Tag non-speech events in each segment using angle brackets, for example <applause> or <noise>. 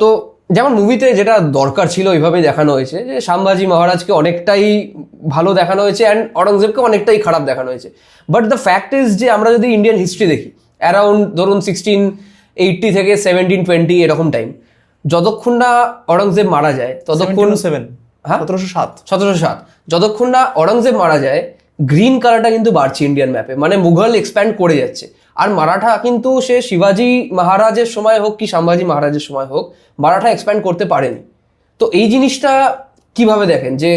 তো যেমন মুভিতে যেটা দরকার ছিল ওইভাবেই দেখানো হয়েছে যে সাম্বাজি মহারাজকে অনেকটাই ভালো দেখানো হয়েছে অ্যান্ড অরঙ্গজেবকে অনেকটাই খারাপ দেখানো হয়েছে। বাট দ্য ফ্যাক্ট ইজ যে আমরা যদি ইন্ডিয়ান হিস্ট্রি দেখি অ্যারাউন্ড ধরুন সিক্সটিন এইটটি থেকে সেভেন্টিন টোয়েন্টি এরকম টাইম যতক্ষণ না অরঙ্গজেব মারা যায় ততক্ষণ সেভেন হ্যাঁ? সতেরোশো সাত। সতেরোশো সাত। যতক্ষণ না অরঙ্গজেব মারা যায় গ্রিন কালারটা কিন্তু বাড়ছে ইন্ডিয়ান ম্যাপে মানে মুঘল এক্সপ্যান্ড করে যাচ্ছে। আর মারাঠা কিন্তু সে শিবাজি মহারাজের সময় হোক কি সম্ভাজি মহারাজের সময় হোক, মারাঠা এক্সপ্যান্ড করতে পারেনি। তো এই জিনিসটা কীভাবে দেখেন? যে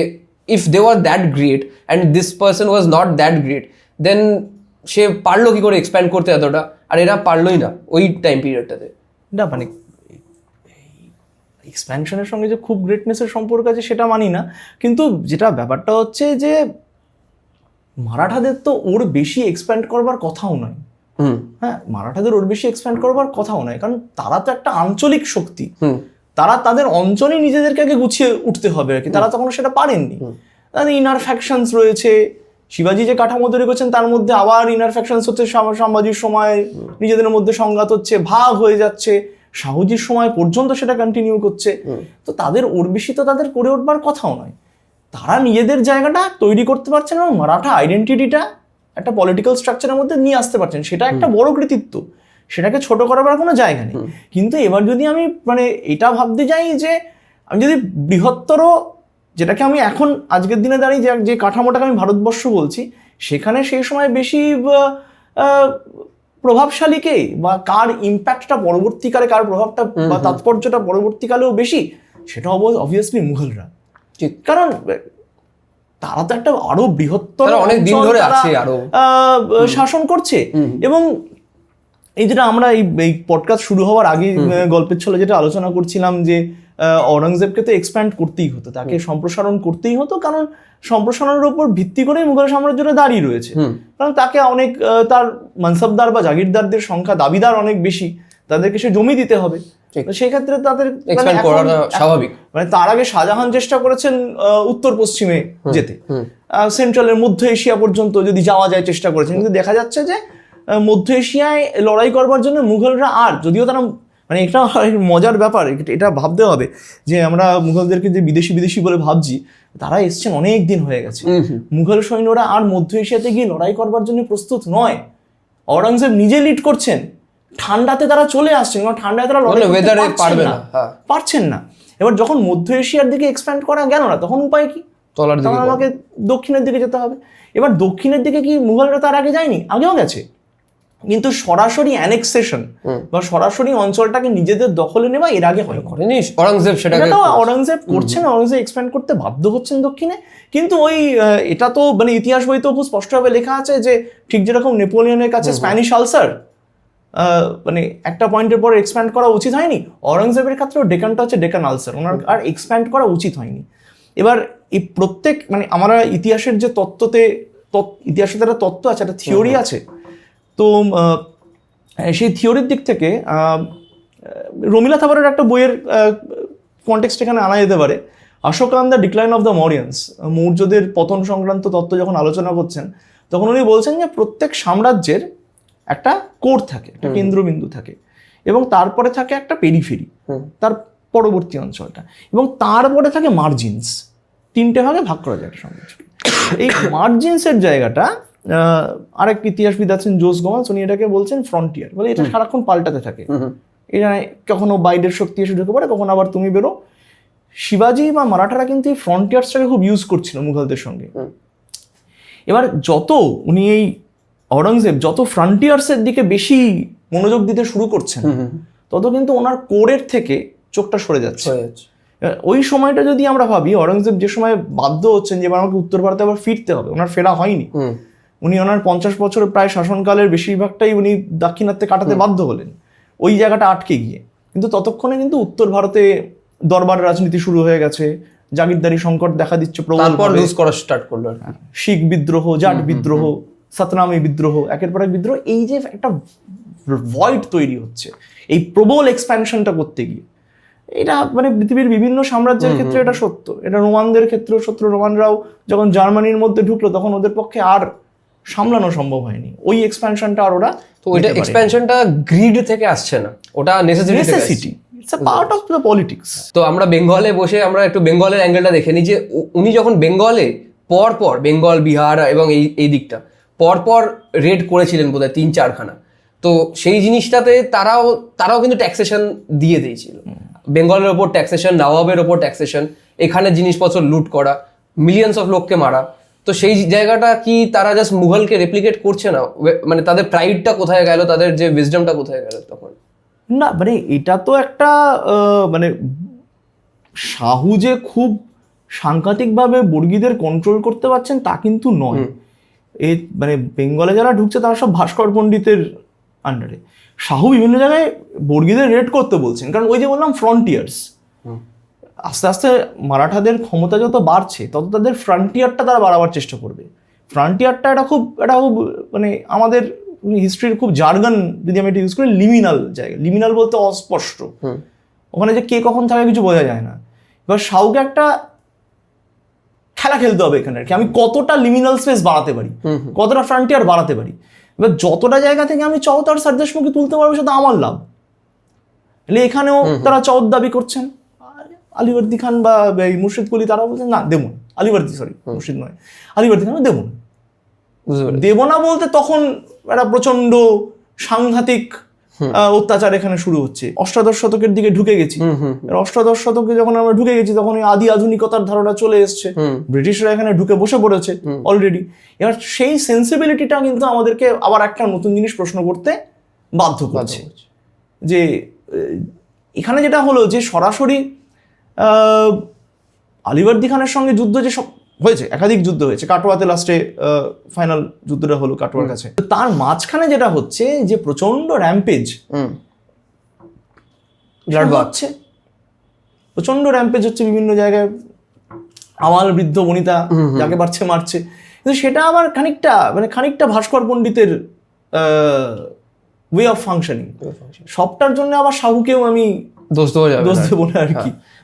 if they were that great and this person was not that great then সে পারল কি করে এক্সপ্যান্ড করতে এতটা? আর এরা পারলোই না ওই টাইম পিরিয়ডটাতে না মানে এক্সপ্যানশনের সঙ্গে যে খুব গ্রেটনেসের সম্পর্ক আছে সেটা মানি না। কিন্তু যেটা ব্যাপারটা হচ্ছে যে মারাঠাদের তো ওর বেশি এক্সপ্যান্ড করবার কথাও নয়। হ্যাঁ মারাঠাদের ওর বেশি এক্সপ্যান্ড করবার কথাও নয় কারণ তারা তো একটা আঞ্চলিক শক্তি। তারা তাদের অঞ্চলে নিজেদেরকে আগে গুছিয়ে উঠতে হবে আর কি তারা তখন সেটা পারেননি। তাদের ইনার ফ্যাকশনস রয়েছে শিবাজি যে কাঠামো তৈরি করছেন তার মধ্যে আবার ইনার ফ্যাকশনস হচ্ছে সাম- সাম্বাজির সময় নিজেদের মধ্যে সংঘাত হচ্ছে ভাগ হয়ে যাচ্ছে শাহুজির সময় পর্যন্ত সেটা কন্টিনিউ করছে। তো তাদের ওর বেশি তো তাদের করে উঠবার কথাও নয়। তারা নিজেদের জায়গাটা তৈরি করতে পারছেন এবং মারাঠা আইডেন্টিটিটা একটা পলিটিক্যাল স্ট্রাকচারের মধ্যে নিয়ে আসতে পারছেন সেটা একটা বড় কৃতিত্ব। সেটাকে ছোট করাবার কোনো জায়গা নেই। কিন্তু এবার যদি আমি মানে এটা ভাবতে যাই যে আমি যদি বৃহত্তর যেটাকে আমি এখন আজকের দিনে দাঁড়িয়ে যে যে কাঠামোটাকে আমি ভারতবর্ষ বলছি সেখানে সেই সময় বেশি প্রভাবশালীকে বা কার ইম্প্যাক্টটা পরবর্তীকালে কার প্রভাবটা বা তাৎপর্যটা পরবর্তীকালেও বেশি? সেটা অবভিয়াসলি মুঘলরা। কারণ তারা তো একটা আরও বৃহত্তর অনেক দিন ধরে আছে আরও। শাসন করছে। এবং এই যেটা আমরা এই পডকাস্ট শুরু হওয়ার আগে গল্পের ছলে যেটা আলোচনা করছিলাম যে অরঙ্গজেবকে তো এক্সপ্যান্ড করতেই হতো তাকে সম্প্রসারণ করতেই হতো কারণ সম্প্রসারণের উপর ভিত্তি করে মুঘল সাম্রাজ্যটা দাঁড়িয়ে রয়েছে। কারণ তাকে অনেক তার মানসাবদার বা জাগিরদারদের সংখ্যা দাবিদার অনেক বেশি। তাদেরকে সে জমি দিতে হবে। ঠিক। তো সেই ক্ষেত্রে তাদের মানে স্বাভাবিক। মানে তার আগে শাহজাহান চেষ্টা করেছেন উত্তর পশ্চিমে যেতে। সেন্ট্রালের মধ্য এশিয়া পর্যন্ত যদি যাওয়া যায় চেষ্টা করেছেন কিন্তু দেখা যাচ্ছে যে মধ্য এশিয়ায় লড়াই করবার জন্য মুঘলরা আর যদিও তারা মানে এটা <laughs> মজার ব্যাপার এটা- ভাবতে হবে যে আমরা মুঘলদেরকে যে বিদেশি বিদেশি বলে ভাবছি তারা এসছেন অনেক দিন হয়ে গেছে। মুঘল সৈন্যরা আর মধ্য এশিয়াতে গিয়ে লড়াই করবার জন্য প্রস্তুত নয়। অরঙ্গজেব নিজে লিড করছেন। ঠান্ডাতে তারা চলে আসছেন কারণ ঠান্ডায় তারা লড়াই পারবে না। হ্যাঁ। পারছেন না। এবার যখন মধ্য এশিয়ার দিকে এক্সপ্যান্ড করা গেল না তখন উপায় কি? তলার দিকে তখন আমাকে দক্ষিণের দিকে যেতে হবে। এবার দক্ষিণের দিকে কি মুঘলরা তার আগে যায়নি? আগেও গেছে। কিন্তু সরাসরি অ্যানেক্সেশন বা সরাসরি অঞ্চলটাকে নিজেদের দখলে নেওয়া এর আগে হয় করেনি? অরঙ্গজেব সেটাকে তো অরঙ্গজেব করছেন অরঙ্গজেব এক্সপ্যান্ড করতে বাধ্য হচ্ছেন দক্ষিণে। কিন্তু ওই এটা তো মানে ইতিহাস বইতেও খুব স্পষ্টভাবে লেখা আছে যে ঠিক যেরকম নেপোলিয়নের কাছে স্প্যানিশ আলসার মানে একটা পয়েন্টের পর এক্সপ্যান্ড করা উচিত হয়নি। অরঙ্গজেবের ক্ষেত্রেও ডেকানটা হচ্ছে ডেকান আলসার। ওনার আর এক্সপ্যান্ড করা উচিত হয়নি। এবার এই প্রত্যেক মানে আমরা ইতিহাসের যে তত্ত্বতে তত- ইতিহাসের একটা তত্ত্ব আছে একটা থিওরি আছে। তো সেই থিওরির দিক থেকে রমিলা থাবারের একটা বইয়ের কন্টেক্সট এখানে আনা যেতে পারে। Ashokan the decline of the Mauryans মৌর্যদের পতন সংক্রান্ত তত্ত্ব যখন আলোচনা করছেন তখন উনি বলছেন যে প্রত্যেক সাম্রাজ্যের একটা কোর থাকে একটা কেন্দ্রবিন্দু থাকে এবং তারপরে থাকে একটা পেরিফেরি তার পরবর্তী অঞ্চলটা এবং তারপরে থাকে মার্জিনস তিনটে ভাগে ভাগ করা যায় একটা সাম্রাজ্য এই মার্জিনসের জায়গাটা আরেক ইতিহাসবিদ আছেন জোস গোমান্স উনি এটাকে বলছেন ফ্রন্টিয়ার বলে এটা সারাক্ষণ পাল্টাতে থাকে। এটা কখনো বাইরের শক্তি এসে ঢুকে পড়ে কখনো আবার তুমি বেরো। শিবাজি বা মারাঠারা কিন্তু এই ফ্রন্টিয়ার্সটাকে খুব ইউজ করছিল মুঘলদের সঙ্গে। এবার যত উনি এই অরঙ্গজেব যত ফ্রন্টিয়ার্সের দিকে বেশি মনোযোগ দিতে শুরু করছেন তত কিন্তু ওনার কোরের থেকে চোখটা সরে যাচ্ছে। ওই সময়টা যদি আমরা ভাবি অরঙ্গজেব যে সময় বাধ্য হচ্ছেন যে এবার আমাকে উত্তর ভারতে আবার ফিরতে হবে ওনার ফেরা হয়নি। উনি ওনার পঞ্চাশ বছরের প্রায় শাসনকালের বেশিরভাগটাই উনি দাক্ষিণাত্যে কাটাতে বাধ্য হলেন। ওই জায়গাটা আটকে গিয়ে। কিন্তু ততক্ষণে কিন্তু উত্তর ভারতে দরবার রাজনীতি শুরু হয়ে গেছে। জাগিরদারি সংকট দেখা দিচ্ছে প্রবল করা স্টার্ট করল শিখ বিদ্রোহ জাট বিদ্রোহ সাতনামি বিদ্রোহ একের পর এক বিদ্রোহ এই যে একটা ভয়েড তৈরি হচ্ছে এই প্রবল এক্সপ্যানশনটা করতে গিয়ে। এটা মানে পৃথিবীর বিভিন্ন সাম্রাজ্যের ক্ষেত্রে এটা সত্য। এটা রোমানদের ক্ষেত্রেও সত্য। রোমানরাও যখন জার্মানির মধ্যে ঢুকলো তখন ওদের পক্ষে আর সামলানো সম্ভব হয়নি। ওই এক্সপ্যানশনটা আর ওরা তো ওইটা এক্সপ্যানশনটা গ্রিড থেকে আসছে না। ওটা necessity necessity it's a part of the politics তো আমরা বেঙ্গলে বসে আমরা একটু বেঙ্গলের অ্যাঙ্গেলটা দেখে নিই যে উনি যখন বেঙ্গলে পর পর বেঙ্গল বিহার এবং এই এই দিকটা পর পর রেড করেছিলেন বোধহয় তিন চারখানা। তো সেই জিনিসটাতে তারাও তারাও কিন্তু ট্যাক্সেশন দিয়ে দিয়েছিল। বেঙ্গলের ওপর ট্যাক্সেশন নবাবের ওপর ট্যাক্সেশন এখানে জিনিসপত্র লুট করা মিলিয়ন্স অফ লোককে মারা। তো সেই জায়গাটা কি তারা জাস্ট মুঘলকে রেপ্লিকেট করছে না? মানে তাদের প্রাইডটা কোথায় গেল? তাদের যে উইজডমটা কোথায় গেল তখন? না মানে এটা তো একটা আহ, মানে শাহু যে খুব সাংঘাতিকভাবে বর্গীদের কন্ট্রোল করতে পারছেন তা কিন্তু নয়। এই মানে বেঙ্গলে যারা ঢুকছে তারা সব ভাস্কর পণ্ডিতের আন্ডারে শাহু বিভিন্ন জায়গায় বর্গীদের রেড করতে বলছেন। কারণ ওই যে বললাম ফ্রন্টিয়ার্স আস্তে আস্তে মারাঠাদের ক্ষমতা যত বাড়ছে তত তাদের ফ্রন্টিয়ারটা তারা বাড়াবার চেষ্টা করবে। ফ্রন্টিয়ারটা এটা খুব এটা খুব মানে আমাদের হিস্ট্রির খুব জার্গান যদি আমি এটা ইউজ করি লিমিনাল জায়গা। লিমিনাল বলতে অস্পষ্ট। ওখানে যে কে কখন থাকে কিছু বোঝা যায় না। এবার শাহুকে একটা খেলা খেলতে হবে এখানে আর কি। আমি কতটা লিমিনাল স্পেস বাড়াতে পারি? কতটা ফ্রন্টিয়ার বাড়াতে পারি? এবার যতটা জায়গা থেকে আমি চৌতার সারদেশমুখী তুলতে পারব সেটা আমার লাভ। তাহলে এখানেও তারা চৌদ দাবি করছেন। আর আলিবর্দি খান বা এই মুর্শিদ কুলি তারাও বলছেন না দেবন আলিবর্দি সরি মুর্শিদ নয়। আলিবর্দি খান দেবন দেব না বলতে তখন একটা প্রচণ্ড সাংঘাতিক অত্যাচার এখানে শুরু হচ্ছে। অষ্টাদশ শতকের দিকে ঢুকে গেছি। অষ্টাদশ শতকে যখন আমরা ঢুকে গেছি তখন ওই আদি আধুনিকতার ধারণা চলে এসছে। ব্রিটিশরা এখানে ঢুকে বসে পড়েছে অলরেডি এবার সেই সেন্সিবিলিটিটা কিন্তু আমাদেরকে আবার একটা নতুন জিনিস প্রশ্ন করতে বাধ্য করছে। যে এখানে যেটা হলো যে সরাসরি আহ, আলিবর্দি খানের সঙ্গে যুদ্ধ যে সব হয়েছে একাধিক যুদ্ধ হয়েছে। কাটোয়াতে লাস্টে ফাইনাল যুদ্ধটা হলো কাটোয়ার কাছে। তার মাঝখানে যেটা হচ্ছে যে প্রচণ্ড র্যাম্পেজ ব্লাড হচ্ছে। প্রচণ্ড র্যাম্পেজ হচ্ছে বিভিন্ন জায়গায়। আমাল বৃদ্ধ বনিতা যাকে পারছে মারছে। কিন্তু সেটা আবার খানিকটা মানে খানিকটা ভাস্কর পণ্ডিতের ওয়ে অফ ফাংশনিং সবটার জন্য আবার সাহুকেও আমি দোষ যাবে দোষ। দেবো না আর কি।